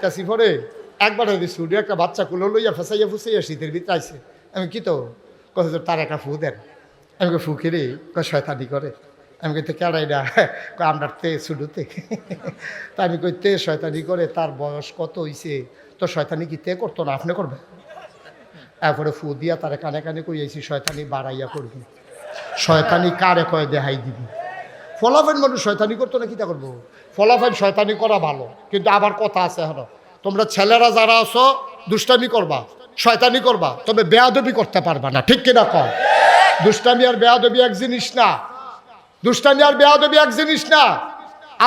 আইতাছি পরে একবার স্টুডিও, একটা বাচ্চা কুলো লইয়া ফেসাইয়া ফুসাইয়া শীতের ভিতরে আইসে আমি কি তো? কত তার একটা ফু দেন। আমি ফু কিরে কয়, শয়তানি করে। আমি কইতে কেড়াই না? আমরা তে শুরুতে তা আমি কই, তে শয়তানি করে, তার বয়স কত হইছে? তো শয়তানি কি তে করতো না? আপনি করবে এরপরে ফু দিয়া তারে কানে কানে কই কইয়াছি শয়তানি বাড়াইয়া করবি। শয়তানি কারে কয় দেহাই দিবি? ফলাফাইন মানুষ শয়তানি করতো না কিতা করব? ফলাফাইন শয়তানি করা ভালো, কিন্তু আবার কথা আছে এখন। তোমরা ছেলেরা যারা আছো, দুষ্টামি করবা, শয়তানি করবা, তবে বেয়াদবি করতে পারবা না, ঠিক কিনা কম দুষ্টামি আর বেয়াদবি এক জিনিস না। দুষ্টামি আর বেয়াদবি এক জিনিস না।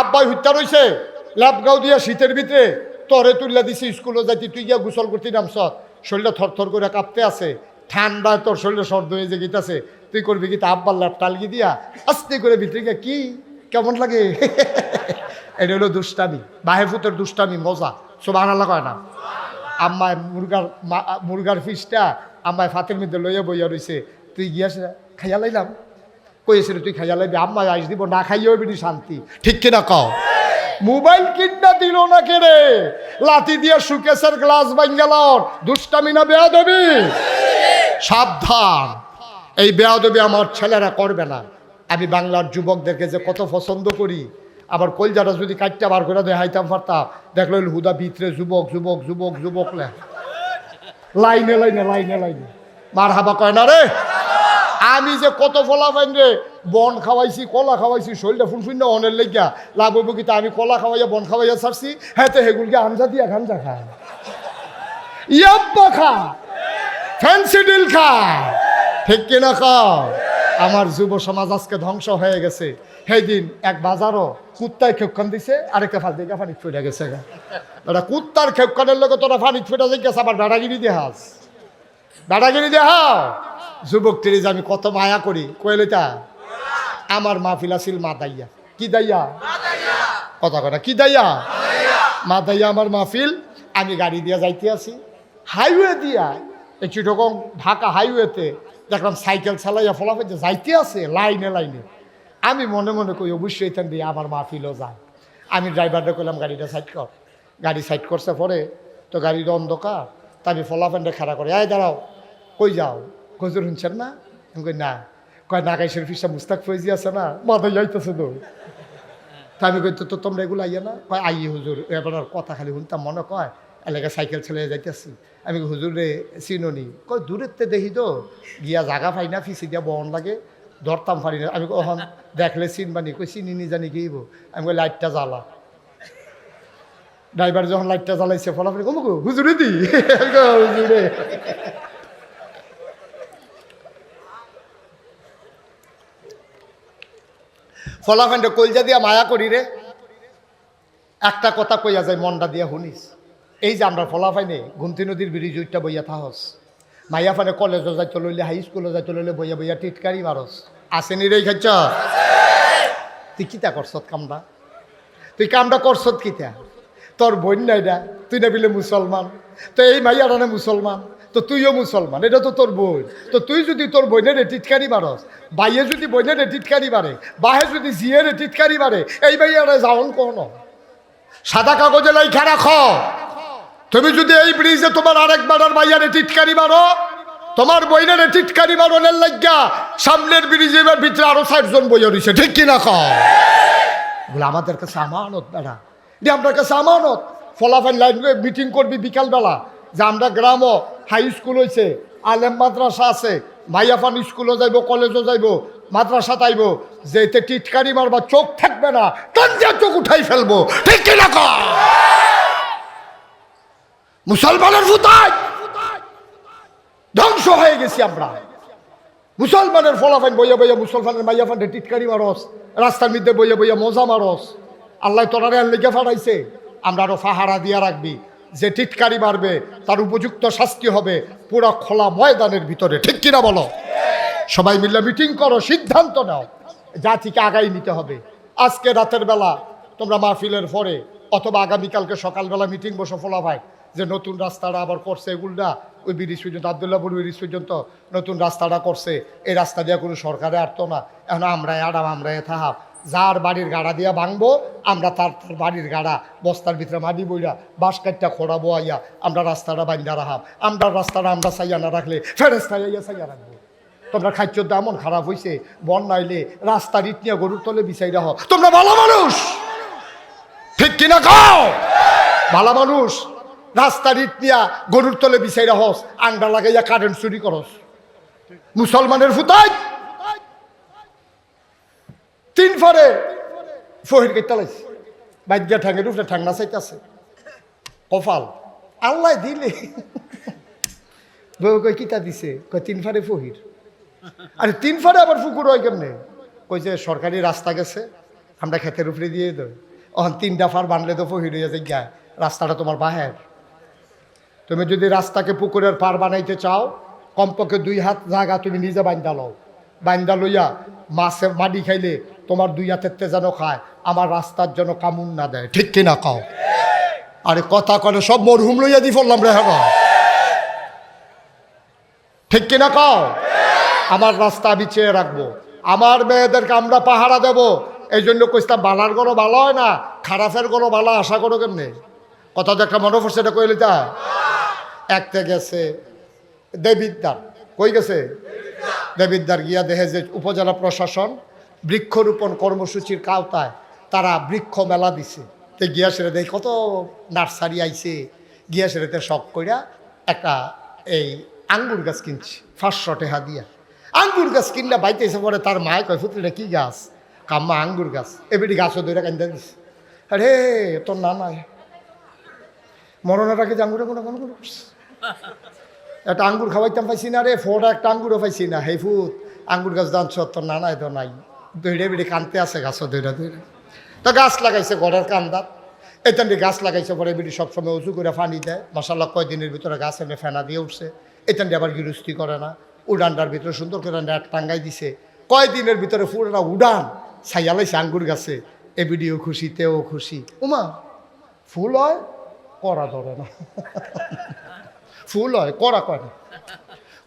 আব্বাই হত্যা রয়েছে লাভগাঁও দিয়া শীতের ভিতরে, তরে তুললা দিছি স্কুলে যাইতি, তুই গিয়া গোসল করতে নামছ। শরীরটা থরথর করে কাঁপতে আছে, ঠান্ডায় তোর শরীরে সর্দ হয়ে যে গিতাছে। তুই করবি কি তা আব্বার ল্যাপ টালগি দিয়া? আস্তে করে ভিতরে কি? কেমন লাগে? এটা হলো দুষ্টামি। বাহেফুতের দুষ্টামি, মজা। সব আনালা কয় না? আম্মায় মুরগার মুরগার ফিসটা আম্মায় ফাতের মধ্যে লইয়া বইয়া রইছে। তুই গিয়াস খাইয়া লাইলাম। কইছিল তুই খাইয়া লাইবি? আম্মায় আইস দিব, না খাইয়েও বিনি শান্তি। ঠিক কিনা কও? মোবাইল কিডনা দিল না কে রে? লাতি দিয়ে সুকেশের গ্লাস বাঙ্গালর দুষ্টামি না বেয়া দেবি সাবধান। এই বেয়াদবি আমার ছেলেরা করবে না। আমি বাংলার যুবকদেরকে যে কত পছন্দ করি, আবার কলজাটা যদি কাটটা বার করে দেখাইতাম পারতাম দেখল এই হুদা ভিতরে যুবক যুবক যুবক যুবক লাইনে লাইনে লাইনে লাইনে। মার হাবা কয় না রে? আমি যে কত ফলা পাইন রে? বন খাওয়াইছি, কলা খাওয়াইছি, শরীরটা ফুলফুল না অনের লেগিয়া। লাভ হইব কি আমি কলা খাওয়াইয়া, বন খাওয়াইয়া ছাড়ছি হ্যাঁ তো হেগুলকে আঞ্জা দিয়া খাঞ্জা খায়। ইয়াব্বা খা, ফ্যান্সি ডিল খা। ঠিক কিনা খাও আমার যুব সমাজ আজকে ধ্বংস হয়ে গেছে। সেই দিন এক বাজারও কুত্তায় খেপখান দিছে, আরেকটা ফাল দিকে পানি ফুটে গেছে ওটা কুত্তার খেপখানের লোক তোরা পানি ফুটে যাই গেছে আবার বেড়াগিরি দেহাস বেড়াগিরি দেহাও যুবক যে আমি কত মায়া করি কয়েলিটা আমার মাহফিল আছিল মা দাইয়া। কি দাইয়া? কথা কথা কি দাইয়া? মা দাইয়া, আমার মাহফিল আমি গাড়ি দিয়ে যাইতে আছি। হাইওয়ে দিয়া? চিটকং ঢাকা হাইওয়েতে দেখলাম সাইকেল চালাইয়া ফলাফল যে যাইতে আছে, লাইনে লাইনে। আমি মনে মনে করি অবশ্যই এখান দিয়ে আমার মাহফিলও যায় আমি ড্রাইভারটা কইলাম, গাড়িটা সাইড কর। গাড়ি সাইড করছে পরে, তো গাড়ির অন্ধকার, তা আমি ফলাফেনটা খাড়া করে। আয় দাঁড়াও, কই যাও? গজর শুনছেন না? আমি কই, না। কয় নাগাই শরীফিসা মুস্তাক ফৈজি আছে না? মাথায় যাইতেছে তো। তা আমি কই, তো তোমরা এগুলো আইয়া না? কয়, আইয়ে হুজুর, এবার কথা খালি শুনতাম, মনে কয় এলাকা সাইকেল ছেলে যাইতেছি। আমি কই, হুজুর চিননি? কয় দূরের তে দেখি তো গিয়া জাগা পাই না ফিসি দিয়া বহন লাগে ধরতাম পারি না। আমি কখন দেখলে চিনবানি। কই চিনি নি জানি গিয়েব আমি কই লাইটটা জ্বালা। ড্রাইভার যখন লাইটটা জ্বালাইছে ফলাফল কমুক হুজুরে দি? কই, হুজুরে। ফলাফানটা কলজা দিয়া মায়া করি রে। একটা কথা কইয়া যায় মনটা দিয়া শুনিস। এই যে আমরা ফলাফাইনে গুমতি নদীর ব্রিজ উইটা বইয়া থাহস। মাইয়া ফানে কলেজও যাইতে লইলে হাই স্কুলে যাইতে লইলে বইয়া বইয়া টিটকারি মারস। আসেনি রে খাইছ? তুই কিতা করছত কামটা? তুই কামটা করছত কিতা? তোর বোন না এটা তুই না বিলে মুসলমান তো এই মাইয়াটা না মুসলমান তো তুইও মুসলমান এটা তো তোর বোন। তো তুই যদি তোর বোনের টিটকারি মারস বাইয়ে যদি বোনের টিটকারি মারে বাহে যদি জিয়ের টিটকারি মারে এই মাইয়াটা যাওন কোন? সাদা কাগজে লাইখা রাখো তুমি যদি এই ব্রিজে তোমার আরেকবার আর মাইয়ারে টিটকারি মারো, তোমার বইনের টিটকারি মারো নের লাগিয়া সামনের ব্রিজে এবার ভিতরে আরও ষাট জন বইয়া রয়েছে ঠিক কিনা বলে, আমাদের কাছে আমানত বেড়া যে আপনার কাছে আমানত। ফলাফল লাইন মিটিং করবি বিকালবেলা। যে আমরা গ্রামও হাই স্কুল হয়েছে আলেম মাদ্রাসা আছে মাইয়াফান স্কুলও যাইব কলেজও যাইব, মাদ্রাসা তাইব যে এতে টিটকারি মারবা, চোখ থাকবে না কাঞ্জা চোখ উঠাই ফেলব, ঠিক কিনা? মুসলমানের ফুতায় ধ্বংস হয়ে গেছি আমরা। মুসলমানের ফলাফাইন বইয়া বইয়া মুসলমানের মাইয়া ফান্ডে টিটকারি মারস, রাস্তার মধ্যে বইয়া বইয়া মজা মারস। আল্লাহ তোরারে লেগে ফাটাইছে আমরা আরও ফাহারা দিয়া রাখবি। যে টিটকারি মারবে, তার উপযুক্ত শাস্তি হবে পুরো খোলা ময়দানের ভিতরে। ঠিক কিনা বলো? সবাই মিলে মিটিং করো, সিদ্ধান্ত নাও। জাতিকে আগাই নিতে হবে। আজকে রাতের বেলা তোমরা মাহফিলের পরে অথবা আগামীকালকে সকালবেলা মিটিং বসো ফোলা ভাই। যে নতুন রাস্তাটা আবার করছে এগুলটা ওই ব্রিজ পর্যন্ত আবদুল্লাপুর ব্রিজ পর্যন্ত নতুন রাস্তাটা করছে, এই রাস্তা দিয়ে কোনো সরকারে আটতো না। এখন আমরাই আরাম, আমরাই থাহাব। যার বাড়ির গাড়া দিয়া ভাঙবো, আমরা তার তার বাড়ির গাড়া, বস্তার ভিতরে মাটি বইরা, বাঁশ কাটটা খোড়াবো আইয়া আমরা রাস্তাটা বাইন্দা রাখাম আমরা রাস্তাটা আমরা সাইয়া না রাখলে ফেরেস্তা আইয়া চাইয়া রাখব। তোমরা খাদ্যর এমন খারাপ হয়েছে বন্যাইলে রাস্তার ইট নিয়ে গরুর তলে বিচাই রাখ তোমরা ভালো মানুষ! ঠিক কিনা খাও ভালো মানুষ! রাস্তার ইট নিয়া গরুর তলে বিচাই রাখস আংটা লাগাইয়া কারেন্ট চুরি করস। মুসলমানের ফুতাই। তিন ফরে ফহির কেটে লাইছে। বাজ্যা ঠ্যাঙের উপরে ঠ্যাংনা চাইতেছে কপাল। আল্লাহ দিলে। বউ কই কিতা দিছে? কই তিন ফারে ফহির। আরে তিন ফারে আবার পুকুর হয় কেমনে? কই যে, সরকারি রাস্তা গেছে, আমরা ক্ষেতের উপরে দিয়ে দেব অহন তিনটা ফার বানলে তো ফহির হয়ে যায় রাস্তাটা তোমার বাহের। তুমি যদি রাস্তাকে পুকুরের পার বানাইতে চাও, কমপক্ষে দুই হাত জায়গা তুমি নিজে বাইন্দা লও। বাইন্দা লইয়া মাছে মাটি খাইলে তোমার দুই হাতের তে যেন খায়, আমার রাস্তার জন্য কামুন না দেয়। ঠিক কিনা খাও আরে কথা করে সব মরহুম লইয়া দি ফেললাম রে হ্যাঁ ঠিক কিনা কও? আমার রাস্তা আমি চেয়ে রাখব। আমার মেয়েদেরকে আমরা পাহারা দেব। এই জন্য কইস্তা বালার কোনো ভালো হয় না, খারাপের কোনো ভালো আশা করো কেমনে? কথা একটা মনে পড়ছে, এটা কইলে তা একতে গেছে দেবিদ্দার কই গেছে? দেবিদ্দার গিয়া দেখে যে উপজেলা প্রশাসন বৃক্ষরোপণ কর্মসূচির কাওতায় তারা বৃক্ষ মেলা দিছে। তে গিয়া সেরে দেখ কত নার্সারি আইছে। গিয়া সেরেতে শখ কইরা একটা এই আঙ্গুর গাছ কিনছি, পাঁচশো টেহা দিয়া। আঙ্গুর গাছ কিনলে বাইতে বাইতেছে পরে তার মায় কয় ফুটলে কি গাছ? কাম্মা আঙ্গুর গাছ। এবিটি গাছও দইরা কান্দা দিছে। আরে, তোর না নাই মরণাটাকে যে আঙ্গুরে কোনো কোনো করছে একটা আঙ্গুর খাওয়াইতাম পাইছি না রে ফোটা একটা আঙ্গুরও পাইছি না। হে ফুট আঙ্গুর গাছ দান তোর না, নাই তো নাই। দৈরে বেড়ে কানতে আছে গাছও দৈরা দৈরা তো গাছ লাগাইছে ঘরের কান্দাত এতান্ডি গাছ লাগাইছে পরে বেড়ি সবসময় উঁচু করে পানি দেয়। মশাল্লা কয়দিনের ভিতরে গাছ এনে ফেনা দিয়ে উঠছে। এতান্ডি আবার গিরুস্তি করে না। উডানটার ভিতরে সুন্দর করে নেট টাঙ্গাই দিছে। কয়দিনের ভিতরে পুরোটা উডান ছাইয়ালাইছে আঙ্গুর গাছে। এ ভিডিও খুশি, তেও খুশি। উমা, ফুল হয় করা ধরে না। ফুল হয়, কড়া কয় না?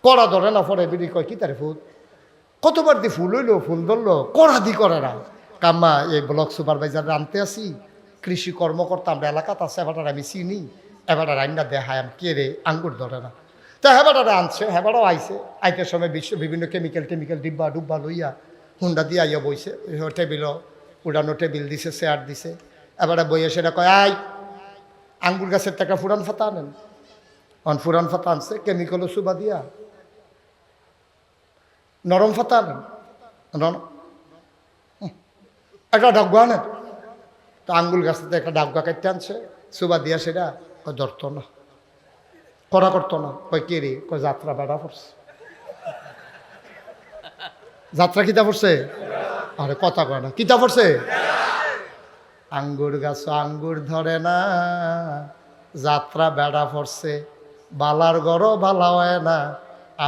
করা ধরে না পরে বিড়ি কয়, কি তার ফুল? কতবার দি ফুল হইল, ফুল ধরলো, কড়া দি করে না। কাম্মা, এই ব্লক সুপারভাইজার আনতে আসি, কৃষি কর্মকর্তা আমরা এলাকাতে আছে এবার আমি চিনি এবার রান্না দেখায় আমি কে রে, আঙ্গুর ধরে না। তা হেবাটারে আনছে হেবাটাও আইছে। আইতের সময় বিশ্ব, বিভিন্ন কেমিক্যাল টেমিক্যাল ডিব্বা ডুব্বা লইয়া হুন্ডা দিয়ে আইয়া বইছে টেবিলও উড়ানো টেবিল দিছে চেয়ার দিছে। এবারে বইয়ে সেটা কয় আই আঙ্গুর গাছের টাকা ফুরান ফাতা আনেন। অন ফুরান ফাতা আনছে কেমিক্যালও সুবা দিয়া। নরম ফাতা। একটা ডাব্বা আনেন তো আঙ্গুল গাছটাতে একটা ডাব্বা কাটতে আনছে, সুবা দিয়া সেটা কয় ধরত না। করা করতো না। কয় কে রে? কয় যাত্রা বেড়া পড়ছে। যাত্রা কিতা পড়ছে? আরে কথা কয় না। কিতা পড়ছে? আঙ্গুর গাছ, আঙ্গুর ধরে না। যাত্রা বেড়া পড়ছে। বালার গড়ও বালা হয় না।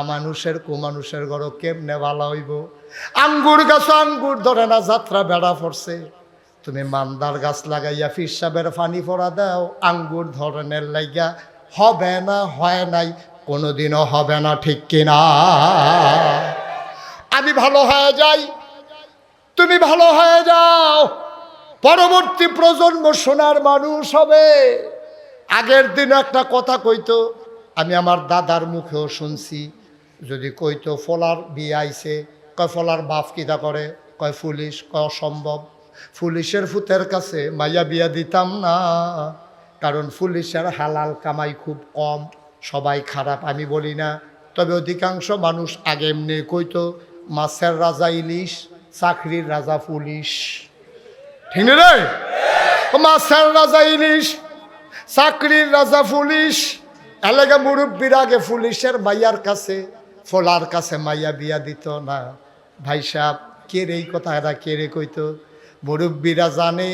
আমানুষের কুমানুষের গড়ও কেমনে বালা হইব? আঙ্গুর গাছ আঙ্গুর ধরে না, যাত্রা বেড়া পড়ছে। তুমি মান্দার গাছ লাগাইয়া ফিরসাবের ফানি ফোড়া দাও। আঙ্গুর ধরনের লাইগা হবে না, হয় নাই, কোনোদিনও হবে না, ঠিক কিনা? আমি ভালো হয়ে যাই, তুমি ভালো হয়ে যাও। পরবর্তী প্রজন্ম সোনার মানুষ হবে। আগের দিন একটা কথা কইতো আমি আমার দাদার মুখেও শুনছি, যদি কইতো ফলার বিয়ে আইছে, কয় ফলার বাপ কিতা করে, কয় পুলিশ, কয় অসম্ভব। পুলিশের ফুতের কাছে মাইয়া বিয়া দিতাম না, কারণ পুলিশের হালাল কামাই খুব কম, সবাই খারাপ, আমি বলি না। তবে অধিকাংশ মানুষ আগে এমনি কইতো, মাছের রাজা ইলিশ, চাকরির রাজা পুলিশ। ঠিক রে? মাছের রাজা ইলিশ, চাকরির রাজা পুলিশ। এলাকা মুরব্বীর আগে পুলিশের মাইয়ার কাছে, ফলার কাছে মাইয়া বিয়া দিত না। ভাই সাহেব, কে রে কথা? এরা কে রে কইতো? মুরব্বীরা জানে,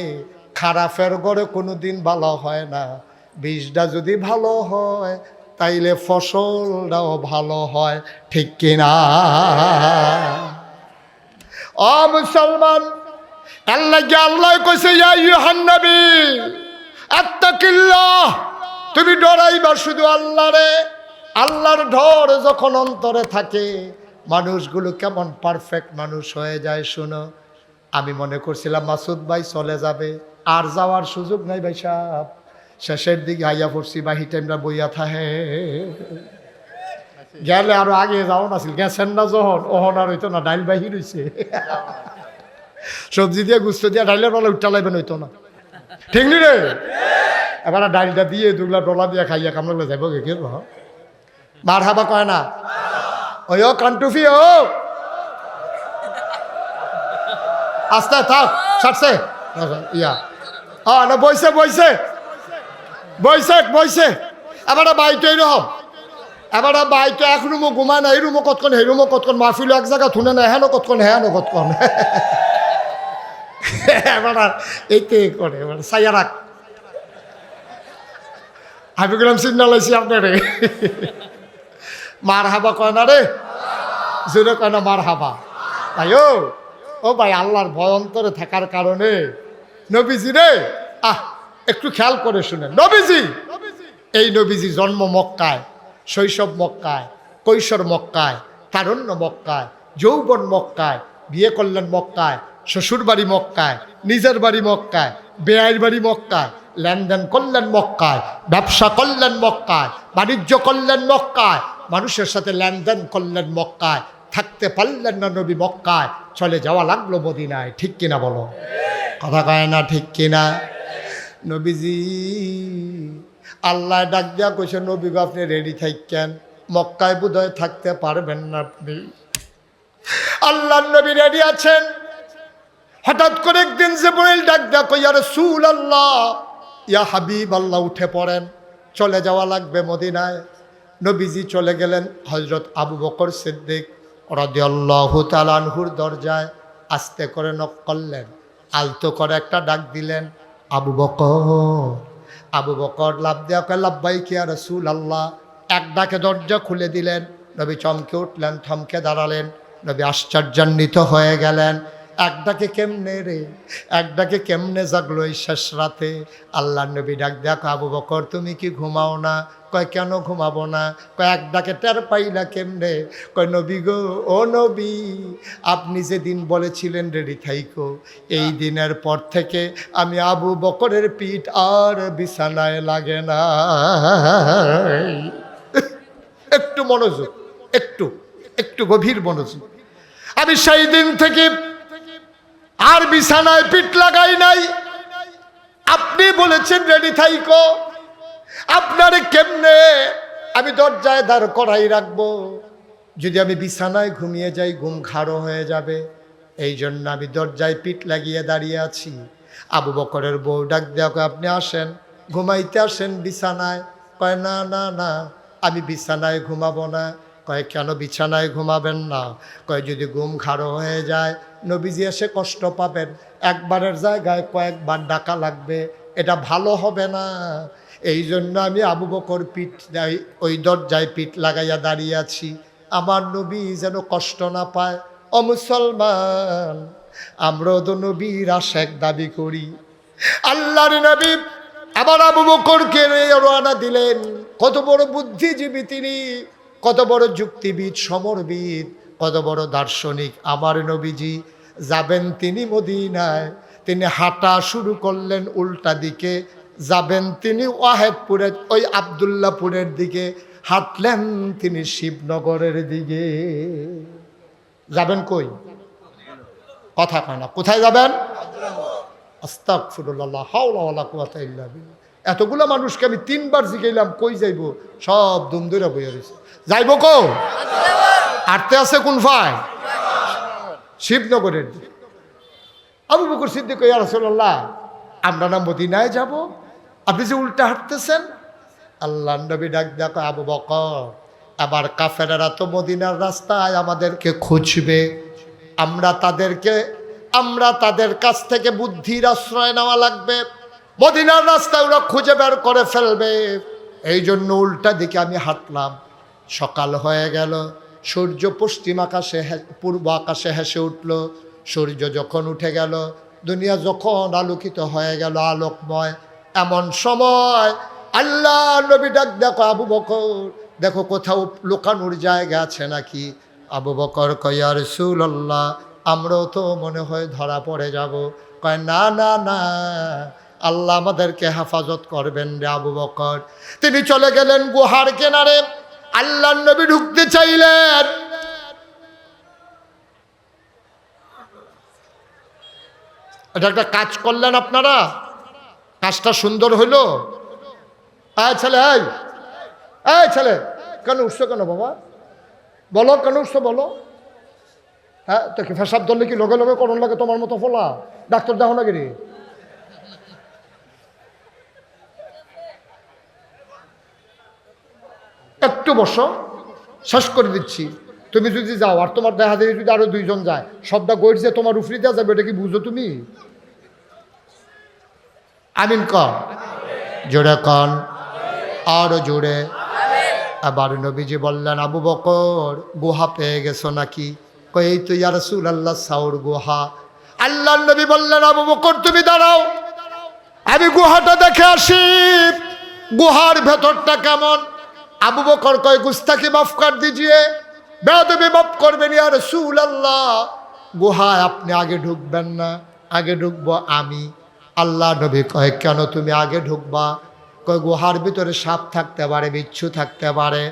খারাপের গড়ে কোনো দিন ভালো হয় না। বীজটা যদি ভালো হয়, তাইলে ফসলটাও ভালো হয়, ঠিক কিনা অ, মুসলমান আল্লাহ আল্লাহ কইছে, ইয়া ইউহান নবী, আত্তাকিল্লাহ। তুমি ডরাইবা শুধু আল্লাহরে? আল্লাহর ঢর যখন অন্তরে থাকে, মানুষগুলো কেমন পারফেক্ট মানুষ হয়ে যায় শুনো। আমি মনে করছিলাম মাসুদ ভাই চলে যাবে, আর যাওয়ার সুযোগ নাই ভাই সাহেব। শেষের দিকে আইয়া পড়ছি বাহি টাইমটা বইয়া থাহে গেলে আরও আগে যাও নাছিল, গেছেন না যখন? ওহন আর হইতো না, ডাইল বাহির হইছে। সবজি দিয়ে গুস্ত দিয়ে ডাইলের বেলা উঠা লাইবেন হইতো না। ঠিক নি রে? এবার ডাইলটা দিয়ে দুগুলা ডলা দিয়ে খাইয়া কামড়লে যাব কে কে মার হাবা কয় না? ওই ও কান্টুফি ও আস্তে, থাক, ছাড়ছে। ইয়া। হ্যাঁ না, বইছে বইছে। বইছে বইছে। এবার বাইটো এরকম এবার বাইটো এক রুমও ঘুমায় না এই রুমও কতক্ষণ এই রুমও কতক্ষণ, মাহফিল এক জায়গা থুনে না, হেন কতক্ষণ হ্যাঁ কতক্ষণ। এবার, এইতে করে, এবার সাইয়া রাখ। আমি গেলাম সিগনাল আইসি আপনারে মার হাবা কয় না রে জোরে কয় না মার হাবা তাই ও ও ভাই আল্লাহর ভয়ন্তরে থাকার কারণে নবীজি রে আহ একটু খেয়াল করে শুনেন নবীজি এই নবীজি জন্ম মক্কায় শৈশব মক্কায় কৈশোর মক্কায় তারণ্য মক্কায় যৌবন মক্কায় বিয়ে করলেন মক্কায় শ্বশুর বাড়ি মক্কায় নিজের বাড়ি মক্কায় বেআইর বাড়ি মক্কায় লেনদেন করলেন মক্কায়, ব্যবসা করলেন মক্কায়, বাণিজ্য করলেন মক্কায়, মানুষের সাথে লেনদেন করলেন মক্কায়, থাকতে পারলেন না নবী মক্কায়, চলে যাওয়া লাগল মদিনায়। ঠিক কিনা বলো? কথা কয় না ঠিক কিনা? নবীজি, আল্লাহ ডাক দিয়া কইছে, নবী আপনি রেডি থাকেন মক্কায় বোধহয় থাকতে পারবেন না আপনি। আল্লাহ নবী রেডি আছেন। হঠাৎ করে একদিন জিবরাইল ডাক দেয়া কইয়া সুল আল্লাহ ইয়া হাবিব আল্লাহ উঠে পড়েন, চলে যাওয়া লাগবে মদিনায়। নবীজি চলে গেলেন হজরত আবু বকর সিদ্দিক রাদিয়াল্লাহু তাআলাহুর দরজায়, আস্তে করে নক করলেন, আলতো করে একটা ডাক দিলেন, আবু বকর আবু বকর লাভ দেওয়া লাভবাই কিয়া রসুল আল্লাহ এক ডাকে দরজা খুলে দিলেন, নবী চমকে উঠলেন, থমকে দাঁড়ালেন, নবী আশ্চর্যান্বিত হয়ে গেলেন। এক ডাকে কেমনে রে? এক ডাকে কেমনে জাগলো এই শেষ রাতে? আল্লাহ নবী ডাক, দেখো আবু বকর, তুমি কি ঘুমাও না? কয়, কেন ঘুমাবো না? কয় এক ডাকে টের পাইলা কেমনে? কয়, নবী গো, ও নবী, আপনি যে দিন বলেছিলেন রেডি থাইকো, এই দিনের পর থেকে আমি আবু বকরের পিঠ আর বিছানায় লাগে না। একটু মনোযোগ, একটু একটু গভীর মনোযোগ। আমি সেই দিন থেকে আর বিছানায় পিঠ লাগাই নাই। আপনি বলেছেন, রেডি থাইকো। আপনারে কেমনে আমি দরজায় দাঁড় করাই রাখব? যদি আমি বিছানায় ঘুমিয়ে যাই, ঘুম ঘাড়ো হয়ে যাবে। এই জন্য আমি দরজায় পিঠ লাগিয়ে দাঁড়িয়ে আছি। আবু বকরের বউ ডাক দেওয়া আপনি আসেন। ঘুমাইতে আসেন বিছানায়। কয়, না না না, আমি বিছানায় ঘুমাবো না। কয়, কেন বিছানায় ঘুমাবেন না? কয়, যদি ঘুম ঘাড়ো হয়ে যায় নবীজি এসে কষ্ট পাবেন। একবারের জায়গায় কয়েকবার ডাকা লাগবে। এটা ভালো হবে না। এই জন্য আমি আবু বকর পিঠ ওই দরজায় পিঠ লাগাইয়া দাঁড়িয়ে আছি। আমার নবী যেন কষ্ট না পায়। ও মুসলমান, আমরাও তো নবীর আশেক দাবি করি। আল্লাহর নবী আবার আবু বকরকে রওনা দিলেন। কত বড় বুদ্ধিজীবী তিনি, কত বড় যুক্তিবিদ, সমরবিদ, কত বড় দার্শনিক। আমার নবীজি যাবেন তিনি মদিনায়। তিনি হাঁটা শুরু করলেন উল্টা দিকে। যাবেন তিনি ওয়াহেদপুরের ওই আবদুল্লাপুরের দিকে। হাঁটলেন তিনি শিবনগরের দিকে। যাবেন কই? কথা কয় না। কোথায় যাবেন? এতগুলো মানুষকে আমি তিনবার জিগাইলাম, কই যাইব? সব দুমদুরা বইয়া যাইব কো? আটতে আছে কোন ফাই শিবনগরের দিকে। আবু বকর সিদ্দিক রাসূলুল্লাহ, আমরা না মদিনায় যাব। আপনি যে উল্টা হাঁটতেছেন আল্লাহ নবী ডাক দেখো আবু বকর আবার কাফেরারা তো মদিনার রাস্তায় আমাদেরকে খুঁজবে। আমরা তাদেরকে, আমরা তাদের কাছ থেকে বুদ্ধির আশ্রয় নেওয়া লাগবে। মদিনার রাস্তায় ওরা খুঁজে বের করে ফেলবে। এই জন্য উল্টা দিকে আমি হাঁটলাম। সকাল হয়ে গেল। সূর্য পশ্চিম আকাশে পূর্ব আকাশে হেসে উঠল। সূর্য যখন উঠে গেল, দুনিয়া যখন আলোকিত হয়ে গেল আলোকময়, এমন সময় আল্লাহ নবী ডাক, দেখো আবু বকর, দেখো কোথাও লুকানোর জায়গা আছে নাকি? আবু বকর কয়ার সুল্লাহ আমরাও তো মনে হয় ধরা পড়ে যাব। কয়, না না না, আল্লাহ আমাদেরকে হেফাজত করবেন রে আবু বকর। তিনি চলে গেলেন গুহার কেনারে। আল্লাহ নবী ঢুকতে চাইলেন। এটা একটা কাজ করলেন আপনারা? কাজটা সুন্দর হইল? ছেলে ছেলে, কেন উঠছো কেন বাবা? বলো, কেন উঠছো বলো? হ্যাঁ তো কি ফেসাব ধরলে কি লগে লগে করণ লাগে তোমার মতো ফোলা? ডাক্তার দেখো না গিরি একটু বসো, শেষ করে দিচ্ছি। তুমি যদি যাও, আর তোমার দেখা দেখি যদি আরও দুইজন যায় সবটা গৈর যে তোমার উফরি দেওয়া যাবে, এটা কি বুঝো তুমি? আমিন কন। জোরে কন। আরও জোরে। আবার নবীজি বললেন, আবু বকর, গুহা পেয়ে গেছো নাকি? কই তো ইয়া রাসূল আল্লাহ সাউর গুহা। আল্লাহ নবী বললেন, আবু বকর, তুমি দাঁড়াও। আমি গুহাটা দেখে আসি। গুহার ভেতরটা কেমন? আবু বকর কয় গুস্তাকি মাফ কর দিজিয়ে। বেদবি মাফ করবেন, ইয়া রাসূল আল্লাহ গুহায় আপনি আগে ঢুকবেন না, আগে ঢুকবো আমি। আল্লাহ নবী কয়, কেন তুমি আগে ঢুকবা? কয়, গুহার ভিতরে সাপ থাকতে পারে, বিচ্ছু থাকতে পারে।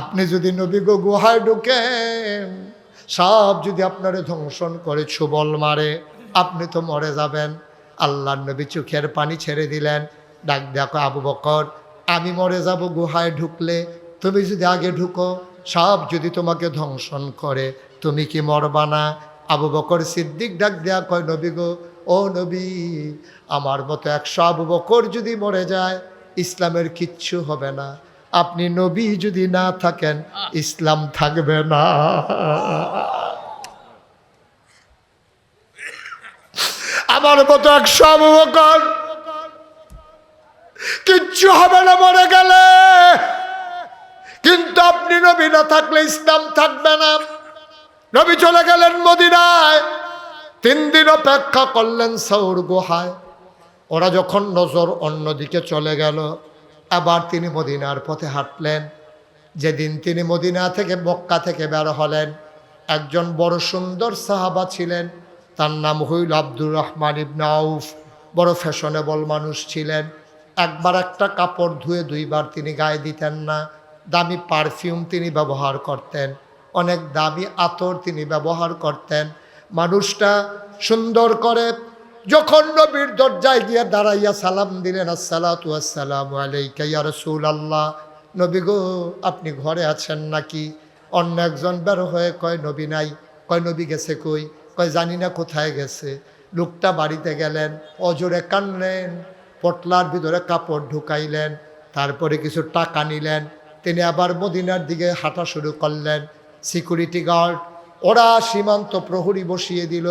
আপনি যদি নবী গো গুহায় ঢুকেন, সাপ যদি আপনারে ধ্বংসন করে, ছুবল মারে, আপনি তো মরে যাবেন। আল্লাহ নবী চোখের পানি ছেড়ে দিলেন। ডাক দেখো আবু বকর আমি মরে যাব গুহায় ঢুকলে, তুমি যদি আগে ঢুকো, সব যদি তোমাকে ধ্বংসন করে। তুমি কি মরবা না? আবু বকর সিদ্দিক ডাক দেয়া কয়, নবী গো, ও নবী, আমার মতো একশো আবু বকর যদি মরে যায়, ইসলামের কিচ্ছু হবে না। আপনি নবী যদি না থাকেন, ইসলাম থাকবে না। আমার মতো একশো আবু বকর কিচ্ছু হবে না মরে গেলে। কিন্তু আপনি নবী না থাকলে ইসলাম থাকবে না। নবী চলে গেলেন মদিনায়। তিন দিন অপেক্ষা করলেন সৌর গুহায়। ওরা যখন নজর অন্যদিকে চলে গেল, আবার তিনি মদিনার পথে হাঁটলেন। যেদিন তিনি মদিনা থেকে মক্কা থেকে বের হলেন, একজন বড় সুন্দর সাহাবা ছিলেন। তার নাম হইল আব্দুর রহমান ইবনে আউফ। বড় ফ্যাশনেবল মানুষ ছিলেন। একবার একটা কাপড় ধুয়ে দুইবার তিনি গায়ে দিতেন না। দামি পারফিউম তিনি ব্যবহার করতেন। অনেক দামি আতর তিনি ব্যবহার করতেন। মানুষটা সুন্দর করে যখন নবীর দরজায় গিয়ে দাঁড়াইয়া সালাম দিলেন, আসসালাতু আসসালামু আলাইকা ইয়া রাসূলুল্লাহ। নবী গো, আপনি ঘরে আছেন নাকি? অন্য একজন বের হয়ে কয়, নবী নাই। কয়, নবী গেছে কই? কয়, জানি না কোথায় গেছে। লোকটা বাড়িতে গেলেন, অজোরে কানলেন পটলার ভিতরে কাপড় ঢুকাইলেন, তারপরে কিছু টাকা নিলেন। তিনি আবার মদিনার দিকে হাঁটা শুরু করলেন। সিকিউরিটি গার্ড, ওরা সীমান্ত প্রহরী বসিয়ে দিল।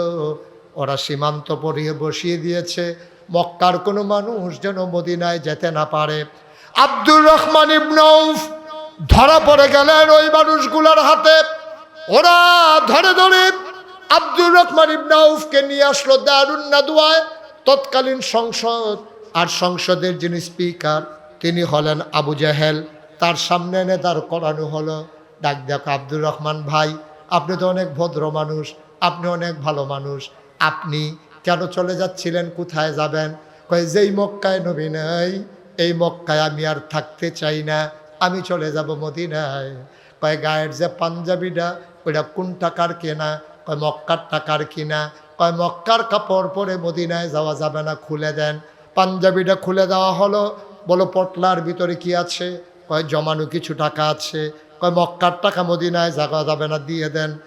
ওরা সীমান্ত পরিয়ে বসিয়ে দিয়েছে। মক্কার কোনো মানুষ যেন মদিনায় যেতে না পারে। আব্দুর রহমান ইবনৌফ ধরা পড়ে গেলেন ওই মানুষগুলোর হাতে। ওরা ধরে ধরে আব্দুর রহমান ইবনাউফকে নিয়ে আসলো দারুণ নাদুয়ায় তৎকালীন সংসদ আর সংসদের যিনি স্পিকার, তিনি হলেন আবু জাহেল। তার সামনে এনে তার করানো হলো, ডাক দেখো আব্দুর রহমান ভাই, আপনি তো অনেক ভদ্র মানুষ, আপনি অনেক ভালো মানুষ, আপনি কেন চলে যাচ্ছিলেন, কোথায় যাবেন? কয়, যেই মক্কায় নবী নাই, এই মক্কায় আমি আর থাকতে চাই না, আমি চলে যাব মদিনায়। কয়, গায়ের যে পাঞ্জাবিটা ওইটা কোন টাকার কেনা? কয়, মক্কার টাকার কিনা। কয়, মক্কার কাপড় পরে মদিনায় যাওয়া যাবে না, খুলে দেন। পাঞ্জাবিটা খুলে দেওয়া হলো। বলো, পটলার ভিতরে কি আছে? কয়, জমানো কিছু টাকা আছে। কয়, মক্কার টাকা মদিনায় জাগা যাবে না, দিয়ে দেন।